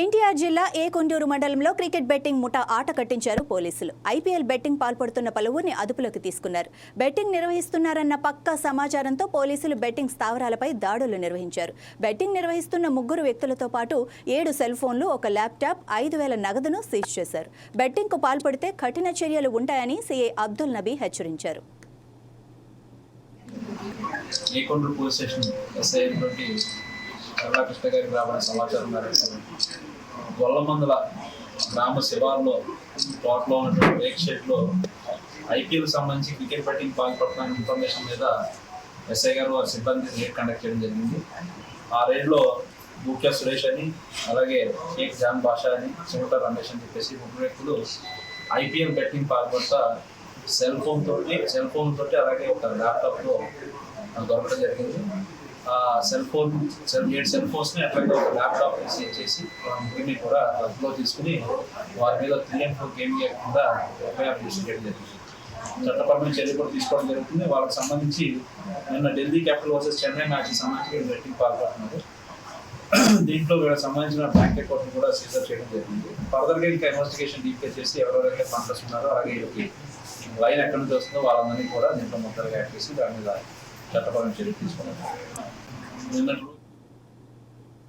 ఎన్టీఆర్ జిల్లా ఏ కొండూరు మండలంలో cricket betting ముఠా ఆట కట్టించారు పోలీసులు. ఐపీఎల్ బెట్టింగ్ పాల్పడుతున్న పలువురిని అదుపులోకి తీసుకున్నారు. బెట్టింగ్ నిర్వహిస్తున్నారన్న పక్కా సమాచారంతో పోలీసులు బెట్టింగ్ స్థావరాలపై దాడులు నిర్వహించారు. బెట్టింగ్ నిర్వహిస్తున్న ముగ్గురు వ్యక్తులతో పాటు ఏడు సెల్ ఫోన్లు ఒక ల్యాప్టాప్ ఐదు వేల నగదును సీజ్ చేశారు. బెట్టింగ్కు పాల్పడితే కఠిన చర్యలు ఉంటాయని సీఐ అబ్దుల్ నబీ హెచ్చరించారు. ఏకొండూరు పోలీస్ స్టేషన్ ఎస్ఐ అయినటువంటి కరుణాకృష్ణ గారికి రాబడిన సమాచారం మేరకు గొల్లమందల గ్రామ శివార్లో తోటలో ఉన్నటువంటి రేక్ షెడ్లో ఐపీఎల్ సంబంధించి క్రికెట్ బెట్టింగ్ పాల్పడుతున్న ఇన్ఫర్మేషన్ మీద ఎస్ఐ గారు వారి సిబ్బంది రేడ్ కండక్ట్ చేయడం జరిగింది. ఆ రేడ్లో ముఖ్య సురేష్ అని అలాగే షేక్ జాన్ బాషా అని సుమత రమేష్ అని చెప్పేసి ముగ్గురు వ్యక్తులు ఐపీఎల్ బెట్టింగ్ పాల్పడతా సెల్ ఫోన్ తోటి సెల్ ఫోన్ తోటి అలాగే ఒక ల్యాప్టాప్లో దొరకడం జరిగింది. సెల్ ఫోన్ సెల్ ఏడు సెల్ ఫోన్స్ని అట్లాగే ఒక ల్యాప్టాప్ సీజ్ చేసి ముగ్గురిని కూడా అదుపులో తీసుకుని వారి మీద త్రీ అండ్ ఫోర్ గేమ్ చేయకుండా ఎఫ్ఐఆర్ చేయడం జరిగింది. చట్టపరమైన చర్య కూడా తీసుకోవడం జరుగుతుంది. వాళ్ళకి సంబంధించి నిన్న Delhi capital versus Chennai match సంబంధించి బెట్టింగ్ పాల్గొంటున్నారు దీంట్లో వీళ్ళకి సంబంధించిన బ్యాంక్ అకౌంట్ కూడా సీజర్ చేయడం జరిగింది. ఫర్దర్గా ఇంకా ఇన్వెస్టిగేషన్ డీప్గా చేసి ఎవరెవరైతే ఫండ్స్ ఉన్నారో అలాగే వీళ్ళకి లైన్ ఎక్కడి నుంచి వస్తుందో వాళ్ళందరినీ కూడా దీంట్లో మొత్తంగా యాడ్ చేసి దాని మీద చట్టపరమైన చర్యలు తీసుకున్నాం నిన్నటి